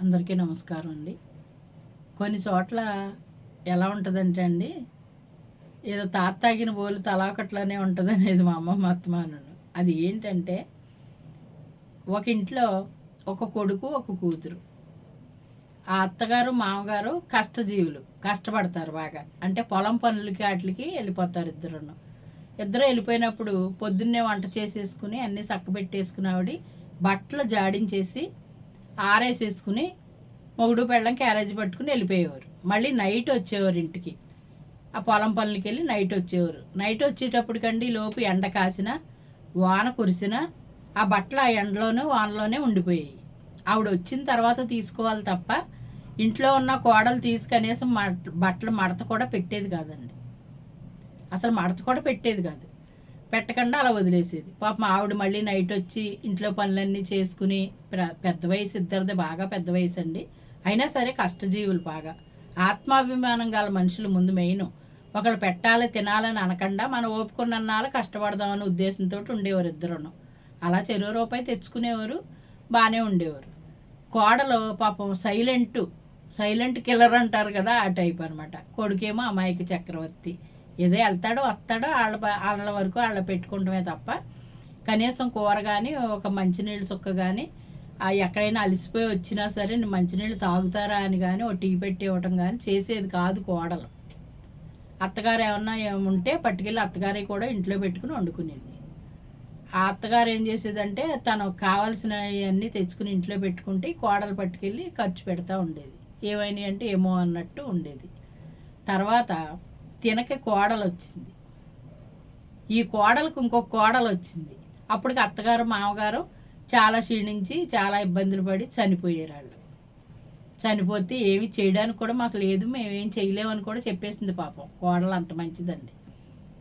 అందరికీ నమస్కారం అండి. కొన్ని చోట్ల ఎలా ఉంటుందంటే అండి ఏదో తాత తాగిన బోలు తలాకట్లోనే ఉంటుంది అనేది మా అమ్మమ్మ అత్తమాను అది ఏంటంటే ఒక ఇంట్లో ఒక కొడుకు ఒక కూతురు. ఆ అత్తగారు మామగారు కష్టజీవులు కష్టపడతారు బాగా. అంటే పొలం పనులకి వాటికి వెళ్ళిపోతారు ఇద్దరు ఇద్దరు వెళ్ళిపోయినప్పుడు పొద్దున్నే వంట చేసేసుకుని అన్నీ చక్కబెట్టేసుకుని ఆవిడ బట్టలు జాడించేసి ఆరేసేసుకుని మొగుడు పెళ్ళం క్యారేజ్ పట్టుకుని వెళ్ళిపోయేవారు. మళ్ళీ నైట్ వచ్చేవారు ఇంటికి. ఆ పొలం పనులకి వెళ్ళి నైట్ వచ్చేవారు. నైట్ వచ్చేటప్పటికండి లోపు ఎండ కాసిన వాన కురిసిన ఆ బట్టలు ఆ ఎండలోనే వానలోనే ఉండిపోయాయి. ఆవిడ వచ్చిన తర్వాత తీసుకోవాలి తప్ప ఇంట్లో ఉన్న కోడలు తీసి కనీసం బట్టలు మడత కూడా పెట్టేది కాదండి. అసలు మడత కూడా పెట్టేది కాదు. పెట్టకుండా అలా వదిలేసేది. పాపం ఆవిడ మళ్ళీ నైట్ వచ్చి ఇంట్లో పనులన్నీ చేసుకుని ప్ర- పెద్ద వయసు ఇద్దరిది బాగా పెద్ద వయసు అండి. అయినా సరే కష్టజీవులు బాగా. ఆత్మాభిమానం గల మనుషులు ముందు మెయిన్. ఒకళ్ళు పెట్టాలి తినాలని అనకుండా మనం ఓపుకున్నాళ్ళు కష్టపడదామని ఉద్దేశంతో ఉండేవారు ఇద్దరును. అలా చెరువు రూపాయి తెచ్చుకునేవారు బాగానే ఉండేవారు. కోడలు పాపం సైలెంట్ సైలెంట్ కిల్లర్ అంటారు కదా ఆ టైప్ అనమాట కొడుకేమో అమాయక చక్రవర్తి. ఏదో వెళ్తాడో వస్తాడో వాళ్ళ వాళ్ళ వరకు వాళ్ళ పెట్టుకుంటమే తప్ప కనీసం కూర కానీ ఒక మంచినీళ్ళు సుక్క కానీ ఆ ఎక్కడైనా అలసిపోయి వచ్చినా సరే మంచినీళ్ళు తాగుతారా అని కానీ ఒక టీ పెట్టి ఇవ్వటం కానీ చేసేది కాదు కోడలు. అత్తగారు ఏమన్నా ఉంటే పట్టుకెళ్ళి అత్తగారి కూడా ఇంట్లో పెట్టుకుని వండుకునేది. ఆ అత్తగారు ఏం చేసేదంటే తను కావాల్సినవన్నీ తెచ్చుకుని ఇంట్లో పెట్టుకుంటే కోడలు పట్టుకెళ్ళి ఖర్చు పెడతా ఉండేది. ఏమైనాయి అంటే ఏమో అన్నట్టు ఉండేది. తర్వాత తినక కోడలు వచ్చింది ఈ కోడలకు ఇంకొక కోడలు వచ్చింది అప్పటికి అత్తగారు మామగారు చాలా క్షీణించి చాలా ఇబ్బందులు పడి చనిపోయారు వాళ్ళు చనిపోతే ఏమి చేయడానికి కూడా మాకు లేదు మేమేం చేయలేమని కూడా చెప్పేసింది పాపం. కోడలు అంత మంచిదండి.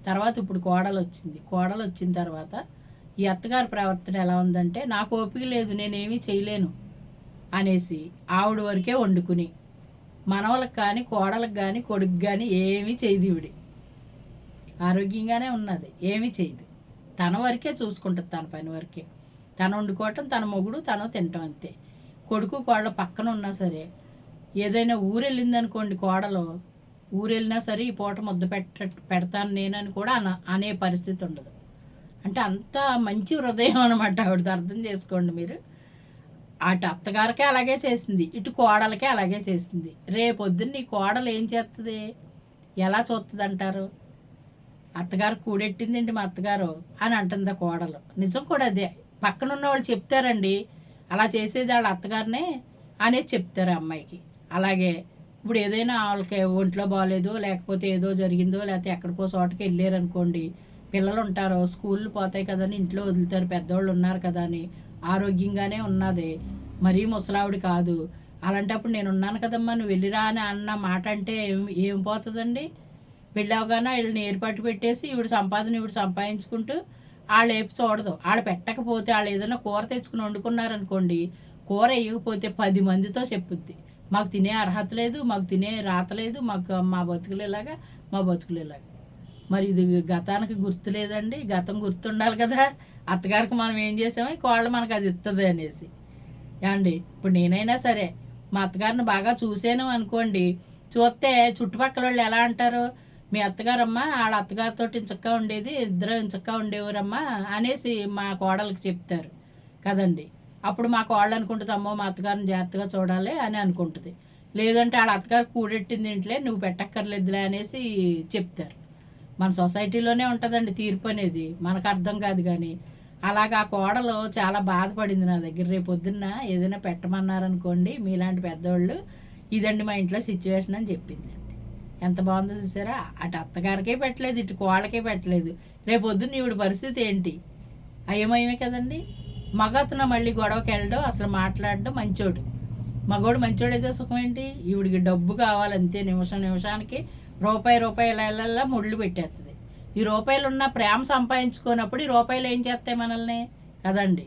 తర్వాత ఇప్పుడు కోడలు వచ్చింది కోడలు వచ్చిన తర్వాత ఈ అత్తగారి ప్రవర్తన ఎలా ఉందంటే నాకు ఓపిక లేదు నేనేమీ చేయలేను అనేసి ఆవిడ వరకే వండుకుని మనవలకు కానీ కోడలకు కానీ కొడుకు కానీ ఏమీ చేయదు ఇవిడి ఆరోగ్యంగానే ఉన్నది. ఏమీ చేయదు. తన వరకే చూసుకుంటుంది తన పని వరకే. తను వండుకోవటం తన మొగుడు తను తినటం అంతే. కొడుకు కోళ్ళ పక్కన ఉన్నా సరే ఏదైనా ఊరెళ్ళిందనుకోండి కోడలు ఊరు వెళ్ళినా సరే ఈ పూట ముద్ద పెట్ట పెడతాను నేనని కూడా అన అనే పరిస్థితి ఉండదు. అంటే అంత మంచి హృదయం అనమాట ఆవిడది. అర్థం చేసుకోండి మీరు. అటు అత్తగారికే అలాగే చేసింది ఇటు కోడలకే అలాగే చేసింది. రేపొద్దున నీ కోడలు ఏం చేస్తుంది ఎలా చూస్తుంది అంటారు అత్తగారు కూడెట్టిందండి మా అత్తగారు? అని అంటుంది ఆ కోడలు. నిజం కూడా అదే. పక్కన ఉన్న వాళ్ళు చెప్తారండి అలా చేసేది వాళ్ళ అత్తగారినే అనేది చెప్తారు ఆ అమ్మాయికి. అలాగే ఇప్పుడు ఏదైనా వాళ్ళకి ఒంట్లో బాగాలేదు లేకపోతే ఏదో జరిగిందో లేకపోతే ఎక్కడికో చోటకి వెళ్ళారు అనుకోండి పిల్లలు ఉంటారు స్కూళ్ళు పోతాయి కదని ఇంట్లో వదులుతారు పెద్దవాళ్ళు ఉన్నారు కదా అని. ఆరోగ్యంగానే ఉన్నది. మరీ ముసలావిడ కాదు. అలాంటప్పుడు నేను ఉన్నాను కదమ్మా నువ్వు వెళ్ళిరా అని అన్న మాట అంటే ఏం ఏం పోతుందండి? వెళ్ళవగానే వీళ్ళని ఏర్పాటు పెట్టేసి ఇవిడు సంపాదన ఇవిడు సంపాదించుకుంటూ వాళ్ళు ఏపు చూడదు. వాళ్ళు పెట్టకపోతే వాళ్ళు ఏదైనా కూర తెచ్చుకుని వండుకున్నారనుకోండి కూర వేయకపోతే పది మందితో చెప్పుద్ది. మాకు తినే అర్హత లేదు మాకు తినే రాత లేదు మాకు మా బతుకులు ఇలాగా మా బతుకులు ఇలాగా. మరి ఇది గతానికి గుర్తు లేదండి. గతం గుర్తుండాలి కదా. అత్తగారికి మనం ఏం చేసామో ఈ కోళ్ళ మనకు అది ఇస్తుంది అనేసి. ఏమండి? ఇప్పుడు నేనైనా సరే మా అత్తగారిని బాగా చూసాను అనుకోండి చూస్తే చుట్టుపక్కల వాళ్ళు ఎలా అంటారు? మీ అత్తగారమ్మ వాళ్ళ అత్తగారితో ఇంచక్క ఉండేది ఇద్దరు ఇంచక్క ఉండేవారమ్మా అనేసి మా కోడలికి చెప్తారు. కదండి? అప్పుడు మా కోడలు అనుకుంటుంది అమ్మో మా అత్తగారిని జాగ్రత్తగా చూడాలి అని అనుకుంటుంది. లేదంటే వాళ్ళ అత్తగారు కూడెట్టింది ఇంట్లే నువ్వు పెట్టక్కర్లేదులే అనేసి చెప్తారు. మన సొసైటీలోనే ఉంటుందండి తీర్పు అనేది. మనకు అర్థం కాదు కానీ. అలాగా ఆ కోడలు చాలా బాధపడింది నా దగ్గర. రేపు పొద్దున్న ఏదైనా పెట్టమన్నారనుకోండి మీలాంటి పెద్దవాళ్ళు ఇదండి మా ఇంట్లో సిచ్యువేషన్ అని చెప్పింది. ఎంత బాగుందో చూసారా? అటు అత్తగారికే పెట్టలేదు ఇటు కోళ్ళకే పెట్టలేదు. రేపు పొద్దున్న ఈవిడ పరిస్థితి ఏంటి? అయ్యమయమే కదండి. మగతను మళ్ళీ గొడవకి వెళ్ళడం అసలు మాట్లాడడం మంచోడు. మగోడు మంచోడైతే సుఖం ఏంటి? ఈవిడికి డబ్బు కావాలంతే నిమిషం నిమిషానికి రూపాయి రూపాయి ఇలా ముళ్ళు పెట్టేస్తుంది. ఈ రూపాయలు ఉన్న ప్రేమ సంపాదించుకున్నప్పుడు ఈ రూపాయలు ఏం చేస్తాయి మనల్ని? కదండి.